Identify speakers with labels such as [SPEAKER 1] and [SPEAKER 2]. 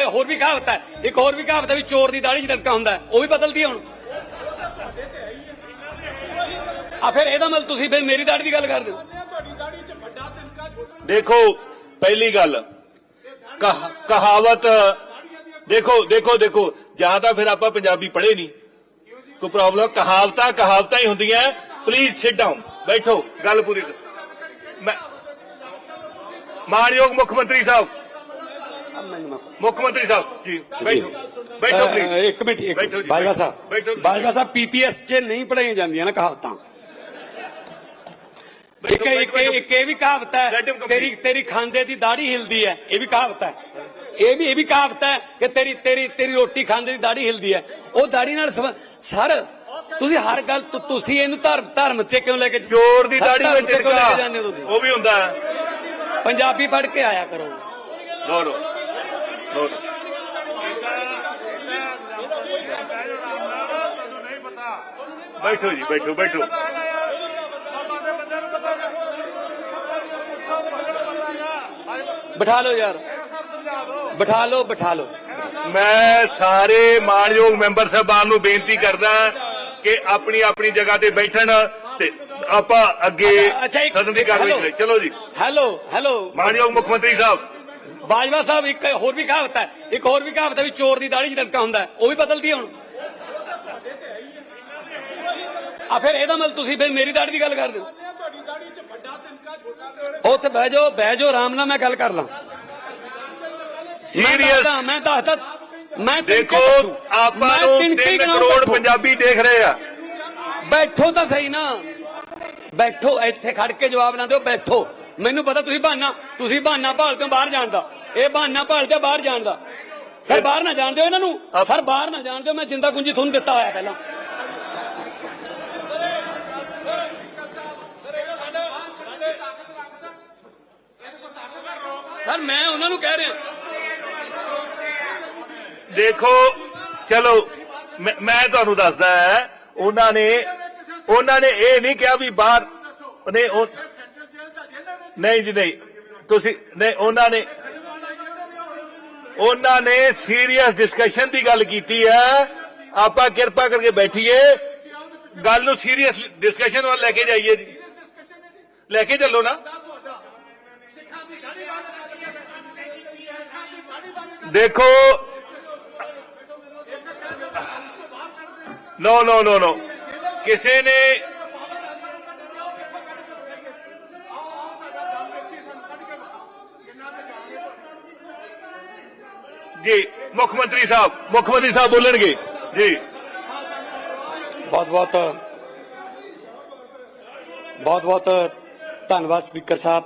[SPEAKER 1] ਇੱਕ ਹੋਰ ਵੀ ਕਹਾਵਤ ਹੈ। ਇੱਕ ਹੋਰ ਵੀ ਕਹਾਵਤ ਹੈ ਵੀ ਚੋਰ ਦੀ ਦਾੜੀ 'ਚ ਡੰਕਾ ਹੁੰਦਾ ਉਹ ਵੀ ਬਦਲਦੀ ਹੈ ਹੁਣ। ਆ ਫਿਰ ਇਹਦਾ ਮਤਲਬ ਤੁਸੀਂ ਫਿਰ ਮੇਰੀ ਦਾੜੀ ਦੀ ਗੱਲ ਕਰਦੇ ਹੋ।
[SPEAKER 2] ਦੇਖੋ, ਪਹਿਲੀ ਗੱਲ ਕਹਾਵਤ, ਦੇਖੋ ਦੇਖੋ ਦੇਖੋ, ਜਾਂ ਤਾਂ ਫਿਰ ਆਪਾਂ ਪੰਜਾਬੀ ਪੜ੍ਹੇ ਨਹੀਂ। ਕੋਈ ਪ੍ਰੋਬਲਮ ਕਹਾਵਤਾਂ ਕਹਾਵਤਾਂ ਹੀ ਹੁੰਦੀਆਂ ਪਲੀਜ਼ ਸਿਟ ਡਾਊਨ ਬੈਠੋ, ਗੱਲ ਪੂਰੀ ਮੈਂ ਮਾਨਯੋਗ ਮੁੱਖ ਮੰਤਰੀ ਸਾਹਿਬ ਮੁੱਖ ਮੰਤਰੀ ਸਾਹਿਬ ਜੀ ਬੈਠੋ ਬੈਠੋ ਪਲੀਜ਼
[SPEAKER 1] ਇੱਕ ਮਿੰਟ ਇੱਕ ਬਾਜਵਾ ਸਾਹਿਬ। ਬਾਜਵਾ ਸਾਹਿਬ ਪੀਪੀਐਸ 'ਚ ਨਹੀਂ ਪੜਾਈਆਂ ਜਾਂਦੀਆਂ ਨਾ ਕਹਾਵਤਾਂ। ਇੱਕ ਇੱਕ ਇੱਕ ਇਹ ਵੀ ਕਹਾਵਤ ਹੈ
[SPEAKER 2] Let him complete.
[SPEAKER 1] ਤੇਰੀ ਤੇਰੀ ਖਾਂਦੇ ਦੀ ਦਾੜੀ ਹਿਲਦੀ ਹੈ ਇਹ ਵੀ ਕਹਾਵਤ ਹੈ। ਇਹ ਵੀ ਇਹ ਵੀ ਕਹਾਵਤ ਹੈ ਕਿ ਤੇਰੀ ਤੇਰੀ ਤੇਰੀ ਰੋਟੀ ਖਾਂਦੇ ਦੀ ਦਾੜੀ ਹਿਲਦੀ ਹੈ। ਉਹ ਦਾੜੀ ਨਾਲ ਸੰਬੰ- ਸਰ ਤੁਸੀਂ ਹਰ ਗੱਲ ਤੁ- ਤੁਸੀਂ ਇਹਨੂੰ ਧਰਮ ਧਰਮ ਤੇ ਕਿਉਂ ਲੈ ਕੇ
[SPEAKER 2] ਚੋਰ ਦੀ
[SPEAKER 1] ਸਰ,
[SPEAKER 2] ਦਾੜੀ
[SPEAKER 1] ਧਰਮ
[SPEAKER 2] ਵਿੱਚ
[SPEAKER 1] ਤੇ ਕਿਉਂ ਲੈ ਕੇ ਜਾਂਦੇ ਹੋ ਤੁਸੀਂ?
[SPEAKER 2] ਉਹ ਵੀ ਹੁੰਦਾ ਹੈ।
[SPEAKER 1] ਪੰਜਾਬੀ ਪੜ੍ਹ ਕੇ ਆਇਆ ਕਰੋ।
[SPEAKER 2] ਨੋ ਨੋ ਬੈਠੋ ਜੀ ਬੈਠੋ ਬੈਠੋ।
[SPEAKER 1] ਬਿਠਾ ਲਓ ਯਾਰ। ਬਿਠਾ ਲਓ ਬਿਠਾ ਲਓ।
[SPEAKER 2] ਮੈਂ ਸਾਰੇ ਮਾਣਯੋਗ ਮੈਂਬਰ ਸਾਹਿਬਾਨ ਨੂੰ ਬੇਨਤੀ ਕਰਦਾ ਕਿ ਆਪਣੀ ਆਪਣੀ ਜਗ੍ਹਾ ਤੇ ਬੈਠਣ ਤੇ ਆਪਾਂ ਅੱਗੇ ਸਦਨ ਦੀ ਕਾਰਵਾਈ ਚਲੋ ਜੀ।
[SPEAKER 1] Hello hello.
[SPEAKER 2] ਮਾਣਯੋਗ ਮੁੱਖ ਮੰਤਰੀ ਸਾਹਿਬ।
[SPEAKER 1] ਬਾਜਵਾ ਸਾਹਿਬ ਇੱਕ ਹੋਰ ਵੀ ਕਹਾਵਤ ਹੈ ਇੱਕ ਹੋਰ ਵੀ ਕਹਾਵਤ ਹੈ ਵੀ ਚੋਰ ਦੀ ਦਾੜੀ 'ਚ ਡੰਕਾ ਹੁੰਦਾ ਉਹ ਵੀ ਬਦਲਦੀ ਹੁਣ। ਆ ਫਿਰ ਇਹਦਾ ਮਤਲਬ ਤੁਸੀਂ ਫਿਰ ਮੇਰੀ ਦਾੜੀ ਦੀ ਗੱਲ ਕਰਦੇ ਹੋ। ਉੱਥੇ ਬਹਿ ਜਾਓ ਬਹਿ ਜਾਓ ਆਰਾਮ ਨਾਲ ਮੈਂ ਗੱਲ ਕਰ ਲਾਂ।
[SPEAKER 2] ਸੀਰੀਅਸ
[SPEAKER 1] ਮੈਂ ਦੱਸਦਾ ਮੈਂ
[SPEAKER 2] ਦੇਖੋ। ਆਪਾਂ ਨੂੰ
[SPEAKER 1] ਤਿਣਕੇ
[SPEAKER 2] 3
[SPEAKER 1] ਗਿਣਾਉਂ,
[SPEAKER 2] ਕਰੋੜ। ਪੰਜਾਬੀ ਦੇਖ ਰਹੇ ਆ।
[SPEAKER 1] ਬੈਠੋ ਤਾਂ ਸਹੀ ਨਾ। ਬੈਠੋ ਇੱਥੇ ਖੜ ਕੇ ਜਵਾਬ ਨਾ ਦਿਓ ਬੈਠੋ। ਮੈਨੂੰ ਪਤਾ ਤੁਸੀਂ ਬਹਾਨਾ ਤੁਸੀਂ ਬਹਾਨਾ ਭਾਲਦੇ ਹੋ ਬਾਹਰ ਜਾਣ ਦਾ। ਇਹ ਬਹਾਨਾ ਭਾਲਦੇ ਹੋ ਬਾਹਰ ਜਾਣ ਦਾ। ਸਰ, ਬਾਹਰ ਨਾ ਜਾਣ ਦਿਓ ਇਹਨਾਂ ਨੂੰ। ਸਰ, ਬਾਹਰ ਨਾ ਜਾਣ ਦਿਓ, ਮੈਂ ਜਿੰਦਾ ਕੁੰਜੀ ਤੁਹਾਨੂੰ ਦਿੱਤਾ ਹੋਇਆ ਪਹਿਲਾਂ। ਸਰ, ਮੈਂ ਉਹਨਾਂ ਨੂੰ ਕਹਿ ਰਿਹਾ।
[SPEAKER 2] ਦੇਖੋ, ਚਲੋ, ਮੈਂ ਤੁਹਾਨੂੰ ਦੱਸਦਾ ਉਹਨਾਂ ਨੇ ਉਹਨਾਂ ਨੇ ਇਹ ਨਹੀਂ ਕਿਹਾ ਵੀ ਬਾਹਰ ਨਹੀਂ ਉਹ ਨਹੀਂ ਜੀ, ਨਹੀਂ। ਤੁਸੀਂ, ਨਹੀਂ, ਉਹਨਾਂ ਨੇ ਉਹਨਾਂ ਨੇ ਸੀਰੀਅਸ ਡਿਸਕਸ਼ਨ ਦੀ ਗੱਲ ਕੀਤੀ ਹੈ। ਆਪਾਂ ਕਿਰਪਾ ਕਰਕੇ ਬੈਠੀਏ। ਗੱਲ ਨੂੰ ਸੀਰੀਅਸ ਡਿਸਕਸ਼ਨ ਵੱਲ ਲੈ ਕੇ ਜਾਈਏ ਜੀ। ਲੈ ਕੇ ਚੱਲੋ ਨਾ। ਦੇਖੋ ਨੋ ਨੋ ਨੋ ਨੋ ਕਿਸੇ ਨੇ ਜੀ, ਮੁੱਖ ਮੰਤਰੀ ਸਾਹਿਬ, ਮੁੱਖ ਮੰਤਰੀ ਸਾਹਿਬ ਬੋਲਣਗੇ। ਜੀ।
[SPEAKER 1] ਬਹੁਤ ਬਹੁਤ ਬਹੁਤ ਬਹੁਤ ਧੰਨਵਾਦ ਸਪੀਕਰ ਸਾਹਿਬ।